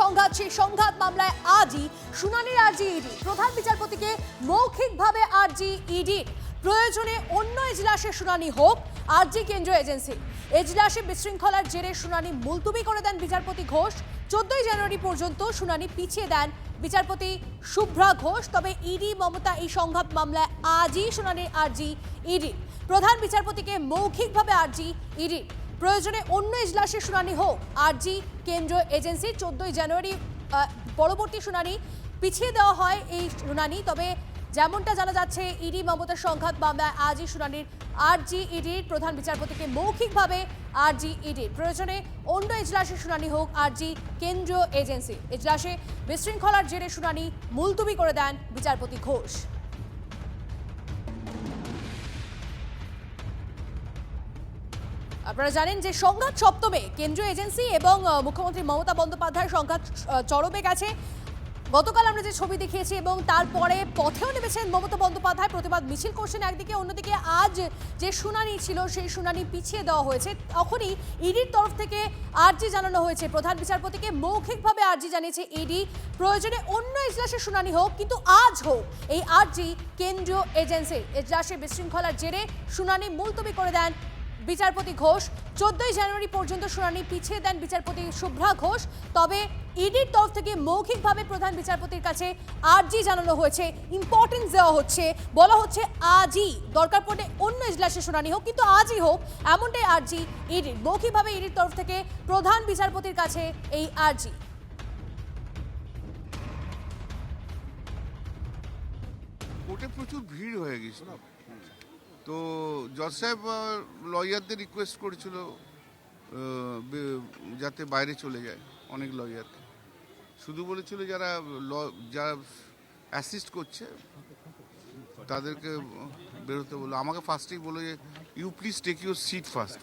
সংঘাত, সেই সংঘাত মামলায় আজই শুনানির আর্জি ইডি। প্রধান বিচারপতিকে মৌখিকভাবে আর্জি ইডি। প্রয়োজনে অন্য এজলাসে শুনানি হোক, আরজি কেন্দ্রীয় এজেন্সি। এজলাসে বিশৃঙ্খলার জেরে শুনানি মুলতুবি করে দেন বিচারপতি ঘোষ। চোদ্দই জানুয়ারি পর্যন্ত শুনানি পিছিয়ে দেন বিচারপতি শুভ্রা ঘোষ। তবে ইডি, মমতা এই সংঘাত মামলায় আজই শুনানির আর্জি ইডি। প্রধান বিচারপতিকে মৌখিকভাবে আর্জি ইডি। প্রয়োজনে অন্য এজলাসে শুনানি হোক। আরজি কেন্দ্রীয় এজেন্সির চোদ্দই জানুয়ারি পরবর্তী শুনানি পিছিয়ে দেওয়া হয় এই শুনানি। তবে যেমনটা জানা যাচ্ছে, ইডি মমতার সংঘাত মামলায় আজই শুনানির আরজি ইডির প্রধান বিচারপতিকে মৌখিকভাবে আরজি ইডির প্রয়োজনে অন্য এজলাসে শুনানি হোক, আরজি কেন্দ্রীয় এজেন্সি। এজলাসে বিশৃঙ্খলার জেরে শুনানি মুলতুবি করে দেন বিচারপতি ঘোষ। আপনারা জানেন যে সংঘাত সপ্তমে কেন্দ্রীয় এজেন্সি এবং মুখ্যমন্ত্রী মমতা বন্দ্যোপাধ্যায়ের সংঘাত চরমে গেছে। গতকাল আমরা যে ছবি দেখিয়েছি এবং তারপরে পথেও নেমেছেন মমতা বন্দ্যোপাধ্যায়। প্রতিবাদ মিছিল করছেন একদিকে, অন্যদিকে আজ যে শুনানি ছিল, সেই শুনানি পিছিয়ে দেওয়া হয়েছে। তখনই ইডির তরফ থেকে আর্জি জানানো হয়েছে। প্রধান বিচারপতিকে মৌখিকভাবে আর্জি জানিয়েছে ইডি। প্রয়োজনে অন্য এজলাসে শুনানি হোক, কিন্তু আজ হোক। এই আর্জি কেন্দ্রীয় এজেন্সির এজলাসে বিশৃঙ্খলার জেরে শুনানি মুলতবি করে দেন বিচারপতি ঘোষ, চোদ্দই জানুয়ারি পর্যন্ত শুনানি পিছিয়ে দেন বিচারপতি শুভ্রা ঘোষ। তবে ইডির তরফ থেকে মৌখিকভাবে প্রধান বিচারপতির কাছে আর্জি জানানো হয়েছে ইম্পর্টেন্স দেওয়া হচ্ছে। বলা হচ্ছে আজই, দরকার পড়লে অন্য ইজলাসে শুনানি হোক, কিন্তু আজই হোক, এমনটাই আর্জি ইডির মৌখিকভাবে ইডির তরফ থেকে প্রধান বিচারপতির কাছে এই আর্জি। কোর্টে প্রচুর ভিড় হয়ে গেছিল তো জজ সাহেব লয়ারদের রিকোয়েস্ট করেছিল যাতে বাইরে চলে যায় অনেক লয়ারকে শুধু বলেছিল যারা ল- যারা অ্যাসিস্ট করছে, তাদেরকে বেরোতে বলল। আমাকে ফার্স্টেই বলল যে you please take your seat first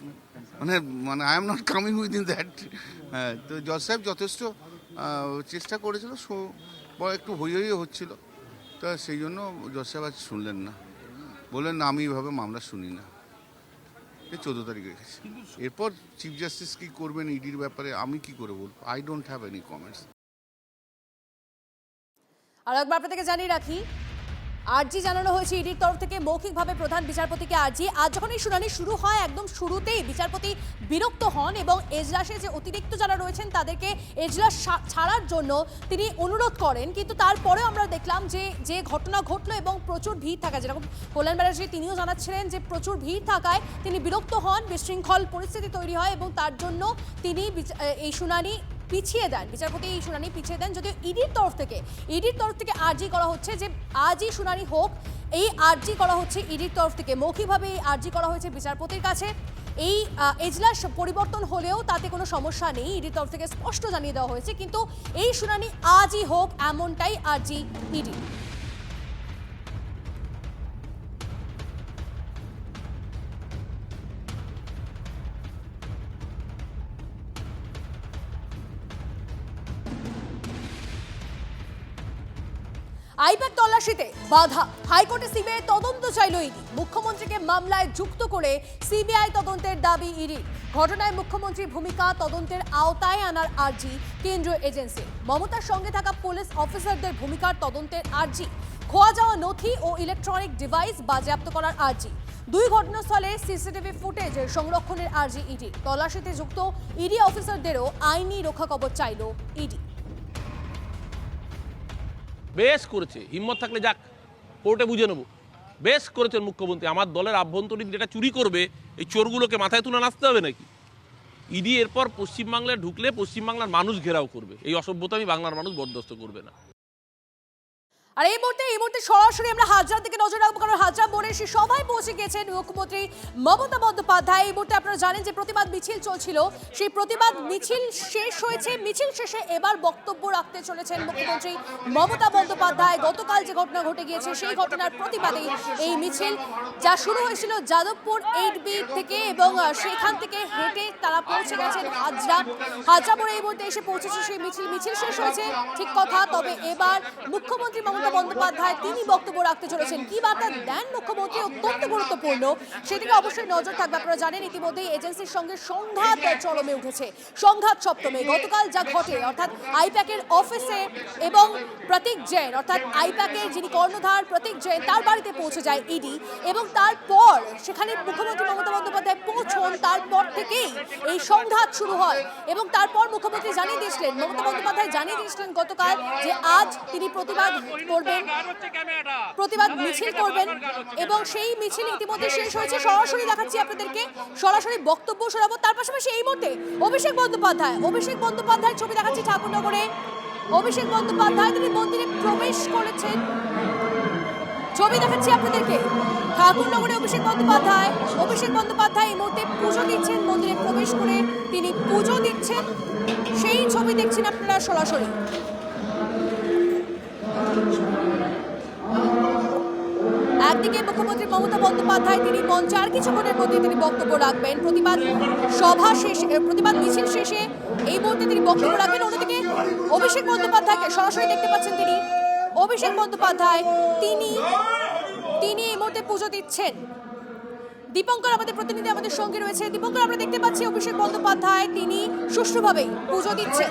মানে মানে I am not coming with in that হ্যাঁ তো জজ সাহেব যথেষ্ট চেষ্টা করেছিল, সো- একটু হই হই হচ্ছিল। তা সেই জন্য জজ সাহেব আজ শুনলেন না। বললেন না আমি এভাবে মামলা শুনি না। এই চোদ্দ তারিখে রেখেছি এরপর চিফ জাস্টিস কি করবেন ইডির ব্যাপারে আমি কি করে বলব? I don't have any comments আর একবার আপনাদেরকে জানিয়ে রাখি আর্জি জানানো হয়েছে ইডির তরফ থেকে মৌখিকভাবে প্রধান বিচারপতিকে আর্জি। আজ যখন এই শুনানি শুরু হয়, একদম শুরুতেই বিচারপতি বিরক্ত হন এবং এজলাসে যে অতিরিক্ত যারা রয়েছেন, তাদেরকে এজলাস ছাড়ার জন্য তিনি অনুরোধ করেন। কিন্তু তারপরেও আমরা দেখলাম যে যে ঘটনা ঘটলো এবং প্রচুর ভিড় থাকা যেরকম কল্যাণ ব্যানার্জি তিনিও জানাচ্ছিলেন যে, প্রচুর ভিড় থাকায় তিনি বিরক্ত হন, বিশৃঙ্খল পরিস্থিতি তৈরি হয় এবং তার জন্য তিনি এই শুনানি পিছিয়ে দেন। বিচারপতি এই শুনানি পিছিয়ে দেন যদিও ইডির তরফ থেকে, ইডির তরফ থেকে আর্জি করা হচ্ছে যে আজই শুনানি হোক, এই আর্জি করা হচ্ছে ইডির তরফ থেকে। মৌখিকভাবে এই আর্জি করা হয়েছে বিচারপতির কাছে। এই এজলাস পরিবর্তন হলেও তাতে কোনো সমস্যা নেই, ইডির তরফ থেকে স্পষ্ট জানিয়ে দেওয়া হয়েছে, কিন্তু এই শুনানি আজই হোক এমনটাই আর্জি ইডি। আইপ্যাক তল্লাশিতে বাধা। হাইকোর্টে সিবিআই তদন্ত চাইল ইডি। মুখ্যমন্ত্রীকে মামলায় যুক্ত করে সিবিআই তদন্তের দাবি ইডি। ঘটনায় মুখ্যমন্ত্রীর ভূমিকা তদন্তের আওতায় আনার আর্জি কেন্দ্রীয় এজেন্সি। মমতার সঙ্গে থাকা পুলিশ অফিসারদের ভূমিকার তদন্তের আর্জি। খোয়া যাওয়া নথি ও ইলেকট্রনিক ডিভাইস বাজেয়াপ্ত করার আর্জি। দুই ঘটনাস্থলে সিসিটিভি ফুটেজ সংরক্ষণের আর্জি ইডি। তল্লাশিতে যুক্ত ইডি অফিসারদেরও আইনি রক্ষা কবচ চাইল ইডি। বেশ করেছে, হিম্মত থাকলে যাক, কোর্টে বুঝে নেব। বেশ করেছেন মুখ্যমন্ত্রী, আমার দলের আভ্যন্তরীণ যেটা চুরি করবে, এই চোরগুলোকে মাথায় তুলে নাচতে হবে নাকি? ইডি এরপর পশ্চিমবাংলায় ঢুকলে পশ্চিমবাংলার মানুষ ঘেরাও করবে, এই অসভ্যতা আমি বাংলার মানুষ বরদাস্ত করবে না। আর এই মুহূর্তে এই মুহূর্তে সরাসরি আমরা হাজরার দিকে নজর রাখব, কারণ হাজরা মোড়ে সে সভায় পৌঁছে গেছেন মুখ্যমন্ত্রী মমতা বন্দ্যোপাধ্যায়। এই মুহূর্তে আপনারা জানেন যে প্রতিবাদ মিছিল চলছিল। সেই প্রতিবাদ মিছিল শেষ হয়েছে, মিছিল শেষে এবার বক্তব্য রাখতে চলেছেন মুখ্যমন্ত্রী মমতা বন্দ্যোপাধ্যায়। গতকাল যে ঘটনা ঘটে গিয়েছে, সেই ঘটনার প্রতিবাদে এই মিছিল যা শুরু হয়েছিল যাদবপুর এইট বি থেকে এবং সেখান থেকে হেঁটে তারা পৌঁছে গেছেন হাজরা। হাজরা মোড়ে এই মুহূর্তে এসে পৌঁছেছে সেই মিছিল। মিছিল শেষ হয়েছে, ঠিক কথা, তবে এবার মুখ্যমন্ত্রী মমতা মমতা বন্দ্যোপাধ্যায় তিনি বক্তব্য রাখতে চলেছেন। কি বার্তা দেন মুখ্যমন্ত্রী? অত্যন্ত গুরুত্বপূর্ণ। সেদিকে অবশ্যই নজর থাকবে আপনারা জানেন ইতিমধ্যেই এজেন্সির সঙ্গে সংঘাত চরমে উঠেছে। সংঘাত সপ্তমে। গতকাল যা ঘটে, অর্থাৎ আইপ্যাকের অফিসে এবং প্রতীক জৈন, অর্থাৎ আইপ্যাকের যিনি কর্ণধার প্রতীক জৈন, তার বাড়িতে পৌঁছে যায় ইডি এবং তারপর সেখানে মুখ্যমন্ত্রী মমতা বন্দ্যোপাধ্যায় পৌঁছন, তারপর থেকেই এই সংঘাত শুরু হয় এবং তারপর মুখ্যমন্ত্রী জানিয়ে দিয়েছিলেন, মমতা বন্দ্যোপাধ্যায় জানিয়ে দিয়েছিলেন গতকাল যে আজ তিনি প্রতিবাদ করবেন। প্রতিবাদ মিছিল করবেন এবং সেই মিছিল ইতিমধ্যে শেষ হয়েছে। সরাসরি দেখাচ্ছি আপনাদেরকে। সরাসরি বক্তব্য শোনাবো। তার পাশাপাশি এই মুহূর্তে অভিষেক বন্দ্যোপাধ্যায়। অভিষেক বন্দ্যোপাধ্যায়ের ছবি দেখাচ্ছি ঠাকুরনগরে। অভিষেক বন্দ্যোপাধ্যায় তিনি মন্দিরে প্রবেশ করেছেন। ছবি দেখাচ্ছি আপনাদেরকে। ঠাকুরনগরে অভিষেক বন্দ্যোপাধ্যায়। অভিষেক বন্দ্যোপাধ্যায় এই মুহূর্তে পুজো দিচ্ছেন। মন্দিরে প্রবেশ করে তিনি পুজো দিচ্ছেন। সেই ছবি দেখছেন আপনারা সরাসরি। একদিকে মুখ্যমন্ত্রী মমতা বন্দ্যোপাধ্যায়, তিনি মঞ্চে আর কিছুক্ষণের মধ্যে তিনি বক্তব্য রাখবেন। প্রতিবাদ সভা শেষে প্রতিবাদ মিছিল শেষে এই মুহূর্তে তিনি বক্তব্য রাখবেন। অন্যদিকে অভিষেক বন্দ্যোপাধ্যায়কে সরাসরি দেখতে পাচ্ছেন তিনি। অভিষেক বন্দ্যোপাধ্যায়, তিনি তিনি এই মুহূর্তে পুজো দিচ্ছেন। দীপঙ্কর আমাদের প্রতিনিধি আমাদের সঙ্গে রয়েছে। দীপঙ্কর, আমরা দেখতে পাচ্ছি অভিষেক বন্দ্যোপাধ্যায়, তিনি সুষ্ঠুভাবেই পুজো দিচ্ছেন।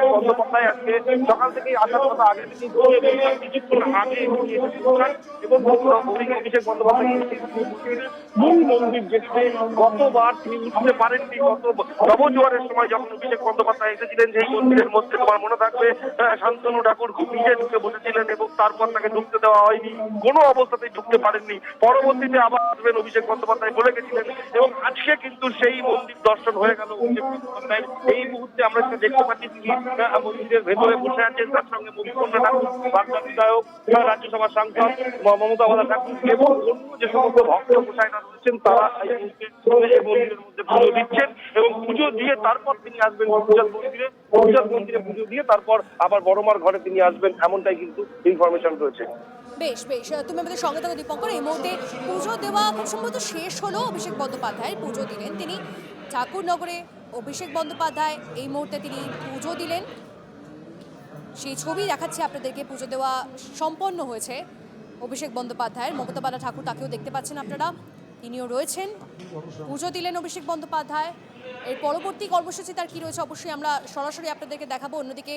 বন্দ্যোপাধ্যায় আজকে সকাল থেকেই আসার কথা কিছুক্ষণ আগে এবং অভিষেক বন্দ্যোপাধ্যায় মূল মন্দির গতবার তিনি উঠতে পারেননি, গত নবজোয়ারের সময় যখন অভিষেক বন্দ্যোপাধ্যায় এসেছিলেন, সেই মন্দিরের মধ্যে তোমার মনে থাকবে শান্তনু ঠাকুর নিজে ঢুকে বসেছিলেন এবং তারপর তাকে ঢুকতে দেওয়া হয়নি। কোনো অবস্থাতেই ঢুকতে পারেননি। পরবর্তীতে আবার আসবেন অভিষেক বন্দ্যোপাধ্যায় বলে গেছিলেন। এবং আজকে কিন্তু সেই মন্দির দর্শন হয়ে গেল অভিষেক বন্দ্যোপাধ্যায় এই মুহূর্তে আমরা সেটা দেখতে পাচ্ছি মন্দিরের ভেতরে বসে আছেন। তার সঙ্গে মধুকন্যা ঠাকুর বাগদা বিধায়ক আহ, রাজ্যসভার সাংসদ মমতা ঠাকুর এবং অন্য যে সমস্ত ভক্ত গোসাইরা রয়েছেন তারা এই মুহূর্তে এই মন্দিরের মধ্যে পুজো দিচ্ছেন এবং পুজো দিয়ে তারপর তিনি আসবেন হরিচাঁদ মন্দিরে হরিচাঁদ মন্দিরে পুজো দিয়ে তারপর আবার বড়মার ঘরে তিনি আসবেন, এমনটাই কিন্তু ইনফরমেশন রয়েছে। বেশ বেশ তুমি আমাদের সঙ্গে থাকো দীপঙ্কর। এই মুহূর্তে পুজো দেওয়া খুব সম্ভবত শেষ হলো অভিষেক বন্দ্যোপাধ্যায় পুজো দিলেন তিনি। ঠাকুরনগরে অভিষেক বন্দ্যোপাধ্যায় এই মুহূর্তে তিনি পুজো দিলেন। সেই ছবি দেখাচ্ছি আপনাদেরকে, পুজো দেওয়া সম্পন্ন হয়েছে। অভিষেক বন্দ্যোপাধ্যায়ের, মমতা বালা ঠাকুর তাকেও দেখতে পাচ্ছেন আপনারা। তিনিও রয়েছেন। পুজো দিলেন অভিষেক বন্দ্যোপাধ্যায়। এর পরবর্তী কর্মসূচি তার কি রয়েছে অবশ্যই আমরা সরাসরি আপনাদেরকে দেখাবো। অন্যদিকে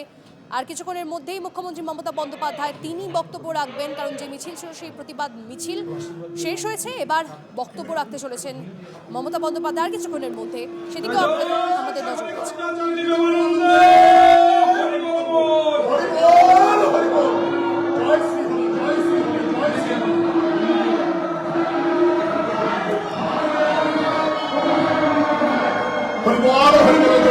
আর কিছুক্ষণের মধ্যেই মুখ্যমন্ত্রী মমতা বন্দ্যোপাধ্যায় তিনি বক্তব্য রাখবেন, কারণ যে মিছিল ছিল সেই প্রতিবাদ মিছিল শেষ হয়েছে। এবার বক্তব্য রাখতে চলেছেন মমতা বন্দ্যোপাধ্যায়। আর কিছুক্ষণের মধ্যে আপনাদের আমাদের নজর রয়েছে। அன்பான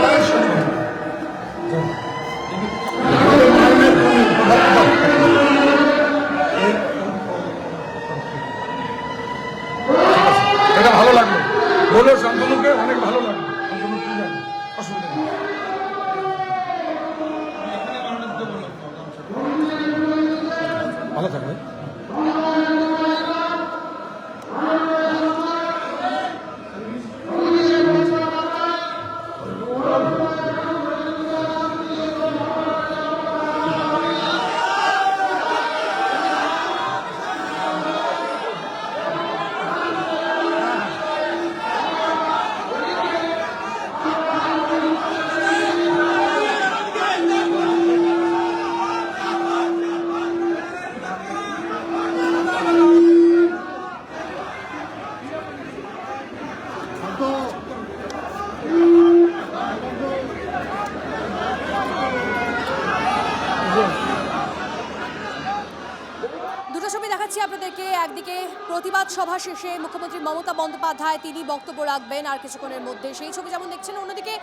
শেষে মুখ্যমন্ত্রী মমতা বন্দ্যোপাধ্যায় তিনি বক্তব্য রাখবেন আর কিছুক্ষণের মধ্যে সেই ছবি যেমন দেখছেন, অন্যদিকে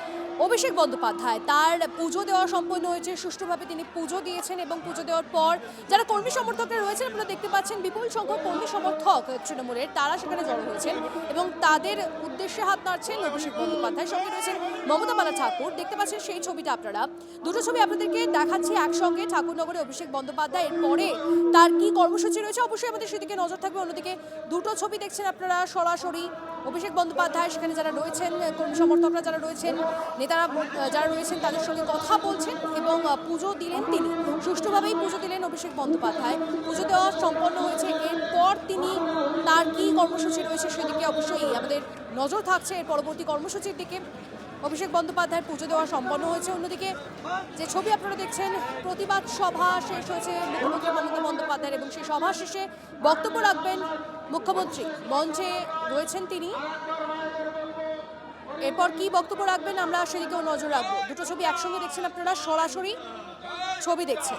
অভিষেক বন্দ্যোপাধ্যায়, তার পুজো দেওয়া সম্পন্ন হয়েছে, সুষ্ঠুভাবে তিনি পুজো দিয়েছেন এবং পুজো দেওয়ার পর যারা কর্মী সমর্থকরা রয়েছেন, আপনারা দেখতে পাচ্ছেন বিপুল সংখ্যক কর্মী সমর্থক তৃণমূলের, তারা সেখানে জড়ো হয়েছেন এবং তাদের উদ্দেশ্যে হাত নাড়ছেন অভিষেক বন্দ্যোপাধ্যায়। সঙ্গে রয়েছেন মমতা বালা ঠাকুর। দেখতে পাচ্ছেন সেই ছবিটা আপনারা। দুটো ছবি আপনাদেরকে দেখাচ্ছি একসঙ্গে। ঠাকুরনগরে অভিষেক বন্দ্যোপাধ্যায়, এরপরে তার কি কর্মসূচি রয়েছে? অবশ্যই আমাদের সেদিকে নজর থাকবে। অন্যদিকে দুটো ছবি দেখছেন আপনারা সরাসরি। অভিষেক বন্দ্যোপাধ্যায়, সেখানে যারা রয়েছেন, কর্মী সমর্থকরা যারা রয়েছেন, নেতারা, যারা রয়েছেন, তাদের সঙ্গে কথা বলছেন এবং পুজো দিলেন তিনি। সুষ্ঠুভাবেই পুজো দিলেন অভিষেক বন্দ্যোপাধ্যায়। পুজো দেওয়া সম্পন্ন হয়েছে। এরপর তিনি তার কী কর্মসূচি রয়েছে সেদিকে অবশ্যই আমাদের নজর থাকছে। এর পরবর্তী কর্মসূচির দিকে অভিষেক বন্দ্যোপাধ্যায়ের পুজো দেওয়া সম্পন্ন হয়েছে। অন্যদিকে যে ছবি আপনারা দেখছেন, প্রতিবাদ সভা শেষ হয়েছে মুখ্যমন্ত্রী মমতা বন্দ্যোপাধ্যায়ের এবং সেই সভা শেষে বক্তব্য রাখবেন মুখ্যমন্ত্রী। মঞ্চে রয়েছেন তিনি। এরপর কি বক্তব্য রাখবেন আমরা সেদিকেও নজর রাখব। দুটো ছবি একসঙ্গে দেখছেন আপনারা, সরাসরি ছবি দেখছেন।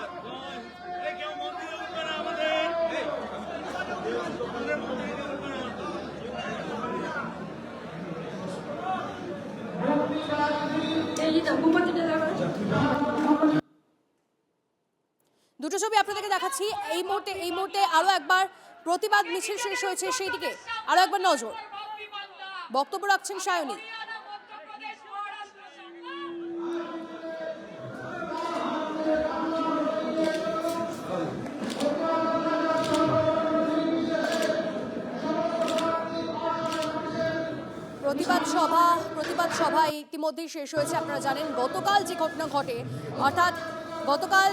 দুটো ছবি আপনাদেরকে দেখাচ্ছি। এই মুহূর্তে এই মুহূর্তে আরও একবার প্রতিবাদ মিছিল শেষ হয়েছে সেই দিকে আরও একবার নজর। বক্তব্য রাখছেন সায়নী। প্রতিবাদ সভা প্রতিবাদ সভা ইতিমধ্যেই শেষ হয়েছে, আপনারা জানেন। গতকাল যে ঘটনা ঘটে, অর্থাৎ গতকাল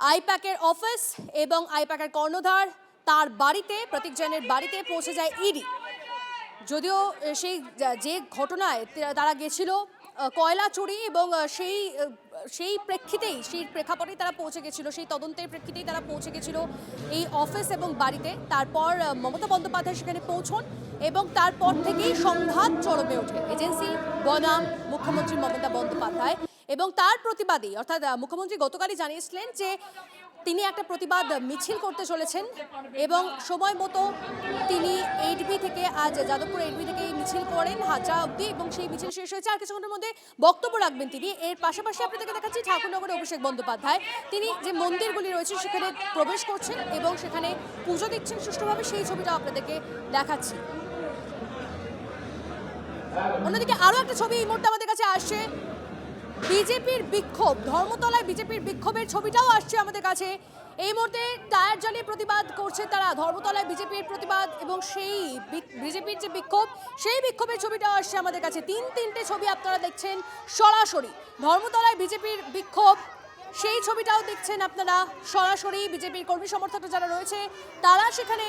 আইপ্যাকের অফিস এবং আইপ্যাকের কর্ণধার তার বাড়িতে, প্রতীক জৈনের বাড়িতে পৌঁছে যায় ইডি। যদিও সেই যে ঘটনায় তারা গেছিল কয়লা চুরি এবং সেই সেই প্রেক্ষিতেই, সেই প্রেক্ষাপটেই তারা পৌঁছে গেছিল, সেই তদন্তের প্রেক্ষিতেই তারা পৌঁছে গেছিল এই অফিস এবং বাড়িতে। তারপর মমতা বন্দ্যোপাধ্যায় সেখানে পৌঁছন। এবং তারপর থেকেই সংঘাত চরমে ওঠে। এজেন্সি, বনাম, মুখ্যমন্ত্রী মমতা বন্দ্যোপাধ্যায় এবং তার প্রতিবাদী, অর্থাৎ মুখ্যমন্ত্রী গতকালই জানিয়েছিলেন যে তিনি একটা প্রতিবাদ মিছিল করতে চলেছেন এবং সময় মতো তিনি এইটবি থেকে আজ যাদবপুর এইটবি থেকে এই মিছিল করেন হাজরা অব্দি এবং সেই মিছিল শেষ হয়েছে। আর কিছুক্ষণের মধ্যে বক্তব্য রাখবেন তিনি। এর পাশাপাশি আপনাদেরকে দেখাচ্ছি ঠাকুরনগরে অভিষেক বন্দ্যোপাধ্যায়। তিনি যে মন্দিরগুলি রয়েছে সেখানে প্রবেশ করছেন এবং সেখানে পুজো দিচ্ছেন সুষ্ঠুভাবে, সেই ছবিটা আপনাদেরকে দেখাচ্ছি। অন্যদিকে আরও একটা ছবি এই মুহূর্তে আমাদের কাছে আসছে। বিজেপির বিক্ষোভ, ধর্মতলায় বিজেপির বিক্ষোভের ছবিটাও আসছে আমাদের কাছে। এই মুহূর্তে টায়ার জ্বালিয়ে প্রতিবাদ করছে তারা, ধর্মতলায় বিজেপির প্রতিবাদ এবং সেই বিজেপির যে বিক্ষোভ, সেই বিক্ষোভের ছবিটাও আসছে আমাদের কাছে। তিন তিনটে ছবি আপনারা দেখছেন সরাসরি। ধর্মতলায় বিজেপির বিক্ষোভ, সেই ছবিটাও দেখছেন আপনারা সরাসরি। বিজেপির কর্মী সমর্থকরা যারা রয়েছে, তারা সেখানে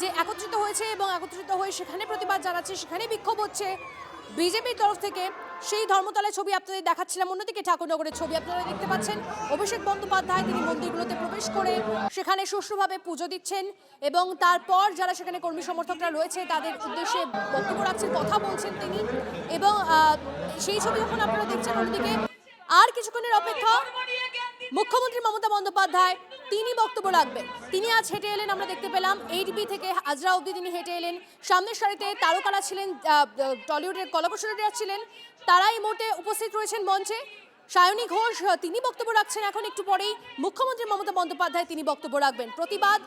যে একত্রিত হয়েছে এবং একত্রিত হয়ে সেখানে প্রতিবাদ জানাচ্ছে, সেখানে বিক্ষোভ হচ্ছে বিজেপির তরফ থেকে। সেই ধর্মতলায় ছবি আপনাদের দেখাচ্ছিলাম, অন্যদিকে ঠাকুরনগরের ছবি আপনারা দেখতে পাচ্ছেন। অভিষেক বন্দ্যোপাধ্যায় তিনি মন্দিরগুলোতে প্রবেশ করে সেখানে সুষ্ঠুভাবে পুজো দিচ্ছেন এবং তারপর যারা সেখানে কর্মী সমর্থকরা রয়েছে, তাদের উদ্দেশ্যে বক্তব্য রাখছেন, কথা বলছেন তিনি। এবং সেই ছবি যখন আপনারা দেখছেন, অন্যদিকে আর কিছুক্ষণের অপেক্ষা মুখ্যমন্ত্রী মমতা বন্দ্যোপাধ্যায় তিনি বক্তব্য রাখবেন। তিনি আজ হেঁটে এলেন, আমরা দেখতে পেলাম এইচবি থেকে আজরা অবধি তিনি হেঁটে এলেন। সামনের সারিতে তারকারা ছিলেন টলিউডের কলাকুশলীরা ছিলেন। তারা এই মুহূর্তে উপস্থিত রয়েছেন মঞ্চে। সায়নী ঘোষ তিনি বক্তব্য রাখছেন এখন একটু পরেই। মুখ্যমন্ত্রী মমতা বন্দ্যোপাধ্যায় তিনি বক্তব্য রাখবেন। প্রতিবাদ,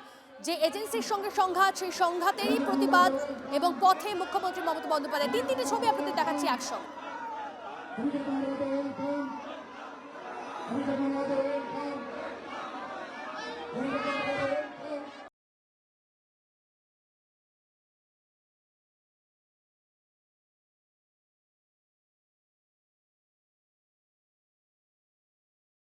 যে এজেন্সির সঙ্গে সংঘাত, সেই সংঘাতেরই প্রতিবাদ এবং পথে মুখ্যমন্ত্রী মমতা বন্দ্যোপাধ্যায়। তিন তিনটি ছবি আপনাদের দেখাচ্ছি একসঙ্গে.